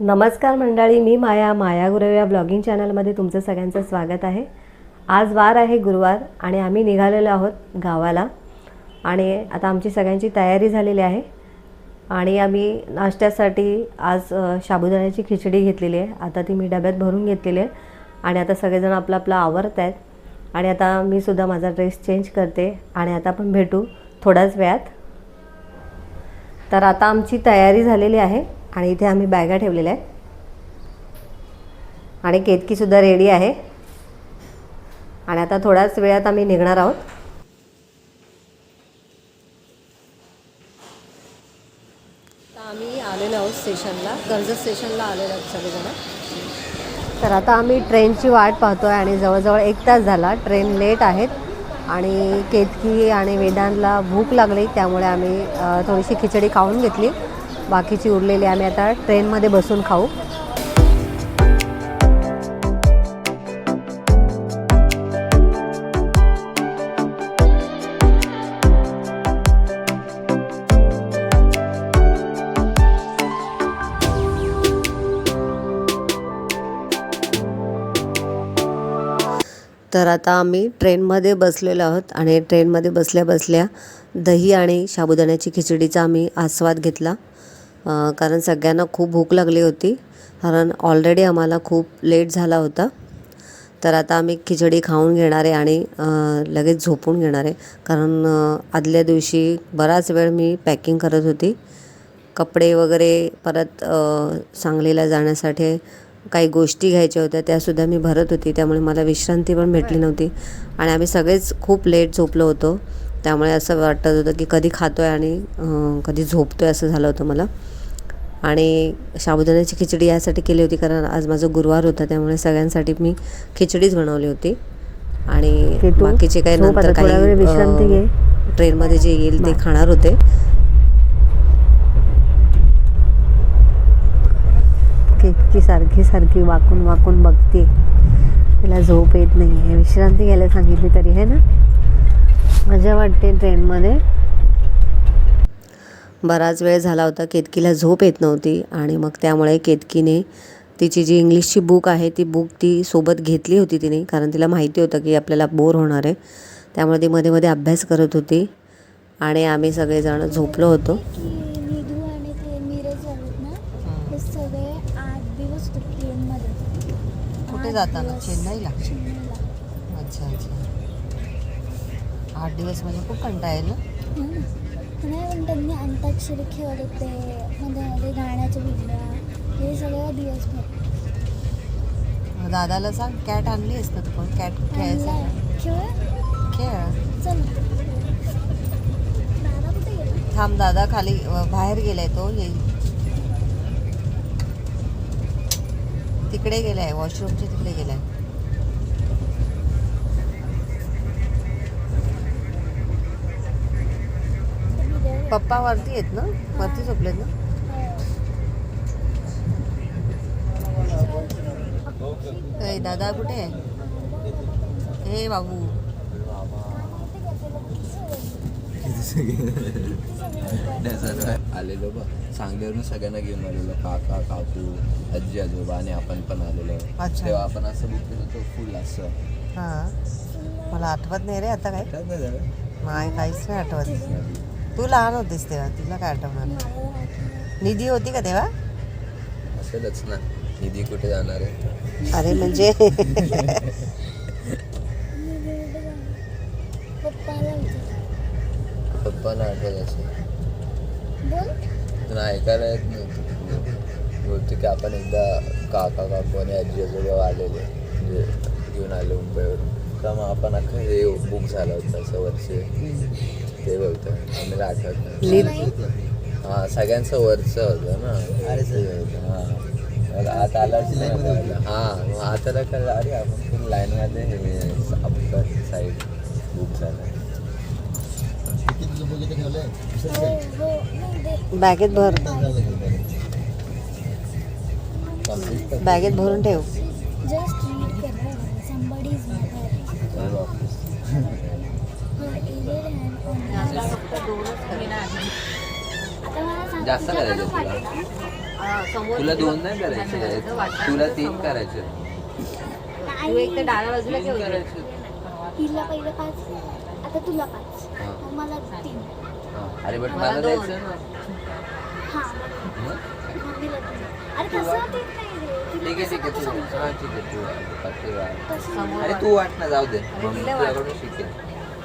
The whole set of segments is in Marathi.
नमस्कार मंडळी मी माया माया गुरव या ब्लॉगिंग चॅनलमध्ये तुमचं सगळ्यांचं स्वागत आहे. आज वार आहे गुरुवार आणि आम्ही निघालेलो आहोत गावाला आणि आता आमची सगळ्यांची तयारी झालेली आहे आणि आम्ही नाश्त्यासाठी आज साबुदाण्याची खिचडी घेतलेली आहे. आता ती मी डब्यात भरून घेतलेली आहे आणि आता सगळेजण आपलं आपलं आवरत आहेत आणि आता मी सुद्धा माझा ड्रेस चेंज करते आणि आता आपण भेटू थोड्याच वेळात. तर आता आमची तयारी झालेली आहे. आणि इथे आम्ही बॅगा ठेवलेल्या आहेत. आणि केतकीसुद्धा रेडी आहे. आणि आता थोड्याच वेळात आम्ही निघणार आहोत. आम्ही आलेलो आहोत स्टेशनला. कर्जत स्टेशनला आलेलो आहोत सगळेजण. तर आता आम्ही ट्रेनची वाट पाहतो आहे आणि जवळजवळ एक तास झाला. ट्रेन लेट आहेत. आणि केतकी आणि वेदांतला भूक लागली त्यामुळे आम्ही थोडीशी खिचडी खाऊन घेतली. बाकीची उरलेली आम्ही आता ट्रेनमध्ये बसून खाऊ. तर आता आम्ही ट्रेनमध्ये बसलेलो आहोत आणि ट्रेनमध्ये बसल्या बसल्या दही आणि साबुदाण्याची खिचडीचा आम्ही आस्वाद घेतला. कारण सगळ्यांना खूप भूक लागली होती. कारण ऑलरेडी आम्हाला खूप लेट झाला होता. तर आता आम्ही खिचडी खाऊन घेणार आहे आणि लगेच झोपून घेणार आहे. कारण आदल्या दिवशी बराच वेळ मी पॅकिंग करत होती. कपडे वगैरे परत सांगलीला जाण्यासाठी काही गोष्टी घ्यायच्या होत्या त्यासुद्धा मी भरत होती. त्यामुळे मला विश्रांती पण भेटली नव्हती. आणि आम्ही सगळेच खूप लेट झोपलो होतो. त्यामुळे असं वाटत होतं की कधी खातो आहे आणि कधी झोपतो आहे असं झालं होतं मला. आणि साबुदाण्याची खिचडी यासाठी केली होती कारण आज माझा गुरुवार होता त्यामुळे सगळ्यांसाठी मी खिचडीच बनवली होती. आणि की बाकीचे काही नंतर काही ट्रेनमध्ये जे येईल ते खाणार होते. केतकी सारखी सारखी वाकून वाकून बघते. तिला झोप येत नाही आहे विश्रांती घ्यायला सांगितली तरी आहे ना? मजा वाटते ट्रेनमध्ये. बराच वेळ झाला होता केतकीला झोप येत नव्हती आणि मग त्यामुळे केतकीने तिची जी इंग्लिशची बुक आहे ती बुक ती सोबत घेतली होती तिने कारण तिला माहिती होतं की आपल्याला बोर होणार आहे. त्यामुळे ती मध्ये मध्ये अभ्यास करत होती आणि आम्ही सगळेजण झोपलो होतो. कुठे जाताना? चेन्नईला. अच्छा अच्छा. आठ दिवस म्हणजे खूप कंटाळा येईल. नाही पण त्यांनी अंताक्षरी खेळत होते मध्ये मध्ये गाण्याच्या हे सगळं दिवसभर दादाला सांग कॅट आणली असतं तू पण कॅट खेळायचं. खेळूया खेळ? चल. दादा कुठे गेला? थांब दादा खाली बाहेर गेलाय तो येईल तिकडे गेलाय वॉशरूमच्या तिकडे गेलाय. पप्पा वरती आहेत ना? वरती झोपलेत ना? दादा कुठे आहे? हे बाबू. आलेलो बघ. सांगलीवरून सगळ्यांना घेऊन आलेलो. काका काकू आजी आजोबा आणि आपण पण आलेलो. अच्छा. तेव्हा आपण असं बुक केलं होतं फुल असं. हां. मला आठवत नाही रे आता काय? नाही काहीच नाही आठवत. तू लहान होतीस तेव्हा तुला काय आठवणार? निधी होती का तेव्हा? असेलच ना. निधी कुठे जाणार आहे? अरे म्हणजे पप्पाला आठवत असेल. बोल. तुला ऐकायला येत नाही बोलतो की आपण एकदा काका काकू आणि आजी आजोबा आलेले. म्हणजे घेऊन आले मुंबईवरून. तर मग आपण अख्खं हे बुक झालं होतं असं वर्षे. ते बोलतं आम्हाला आठवत नाही. हा सगळ्यांचं वरचं होतं ना. ते होतं, हा. मग आत आलाच नाही कळलं. हा मग कळलं. अरे आपण पण लाईनमध्ये हे आपलं साईड बुक झालं. बॅगेत भर. कंप्लीट बॅगेत भरून ठेव. जस्ट रीड कर is mother ऑफिस. जास्त करायचं तुला? तुला दोन नाही करायचे तुला तीन करायचे तू एक तर डाव्या बाजूला घेऊन ये. करायचे हिला पहिलं पाच. आता तुला पाच. हा. मग मला तीन. हा. अरे बट मला. द्यायचं. अरे तीन ठीक आहे ठीक आहे तू? हा ठीक आहे अरे तू वाट ना जाऊ दे. मग. तुझ्याकडून शिकेन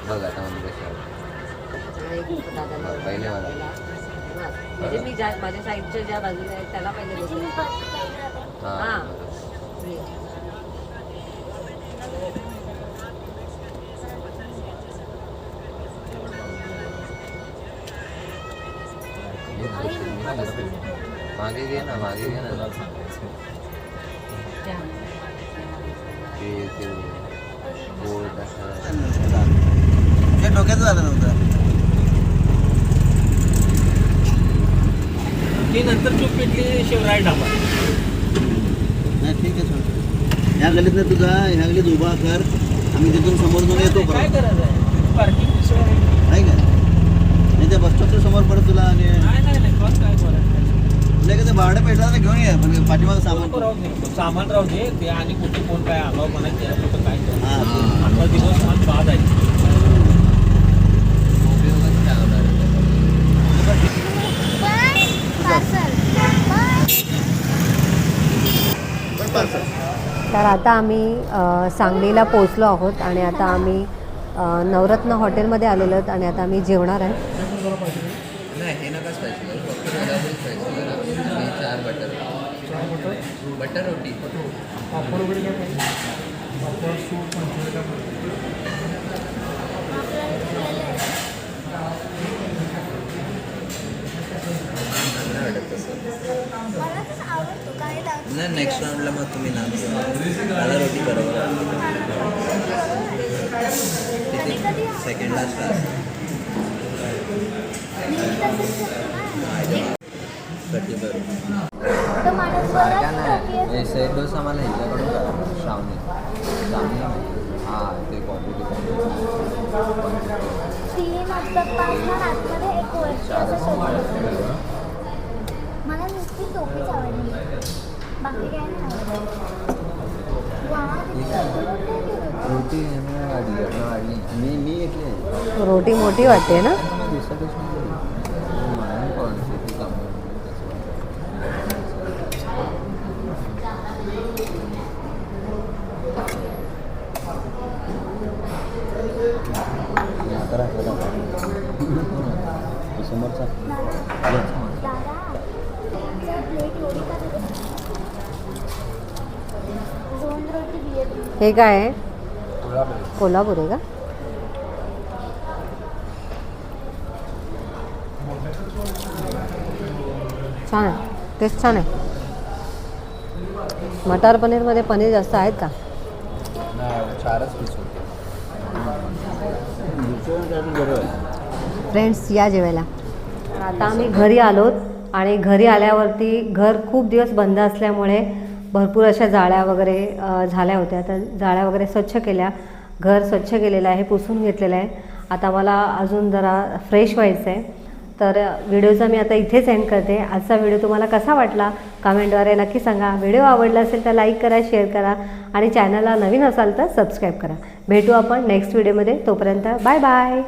बघ आता मम्मी कशी पहिले. म्हणजे मी ज्या माझ्या साईडच्या ज्या बाजूला आहे त्याला पहिले म्हणजे आता. हा. मागे घे ना मागे घे ना ते ते ते डोक्यात झालं नव्हतं. ती नंतर चूप पेटली शिवराय ढाबा नाही ठीक आहे सोड ह्या गलीत नाही तुझा ह्या गलीत उभा कर. आम्ही तिथून समोर जाऊन येतो काय परत करायचं आहे पार्किंग आहे का? नाही त्या बस स्टॉपच्या समोर पडत तुला आणि नाही नाही नाही बस काय बोलायचं कसं भाडं पेटला घेऊन ये पण पाठीमागं सामान राहू दे सामान राहू दे. ते आणि कुठे कोण काय आगाव म्हणायचं कुठं काय. हां दिवस मान बाद आहे बाय पार्सल बाय तर आता आम्ही सांगलीला पोचलो आहोत आणि आता आम्ही नवरत्न हॉटेलमध्ये आलेलो आहोत आणि आता आम्ही जेवणार आहे. नाही हे नका स्पायसी करू फक्त कोल्हापुरी स्पायसी करा आणि चार बटर बटर रोटी नाही वाटत तसं? नाही नेक्स्ट राऊंडला मग तुम्ही नाम मला रोटी नेहमी तसंच करतो ना. कटी. हे डोसा मला ह्याच्याकडून करा श्रावणी. श्रावणी नाही हां ते क्वांटिटी तीन असतात आतमध्ये एक वरती असं शोधलं मला नुसती टोपीच आवडली बाकी काय नाही वाढली मी मी रोटी मोठी वाटते ना दिसतच नाही मला क्वांटिटी कमी समोरचा दादा जर प्लेट एवढी का देते? दोन रोटी बियर हे काय आहे? कोल्हापुरी. आहे का? छान आहे. टेस्ट छान आहे. मटार पनीरमध्ये पनीर जास्त आहेत का? फ्रेंड्स या जेवायला. आता आम्ही घरी आलोत आणि घरी आल्यावरती घर खूप दिवस बंद असल्यामुळे भरपूर अशा जाळ्या वगैरे झाल्या होत्या. तर जाळ्या वगैरे स्वच्छ केल्या. घर स्वच्छ केलेलं आहे पुसून घेतलेलं आहे. आता मला अजून जरा फ्रेश व्हायचं आहे तर व्हिडिओचा मी आता इथेच एंड करते. आजचा व्हिडिओ तुम्हाला कसा वाटला? कमेंटद्वारे नक्की सांगा. व्हिडिओ आवडला असेल तर लाईक करा शेअर करा आणि चॅनलला नवीन असाल तर सबस्क्राईब करा. भेटू आपण नेक्स्ट व्हिडिओमध्ये तोपर्यंत बाय बाय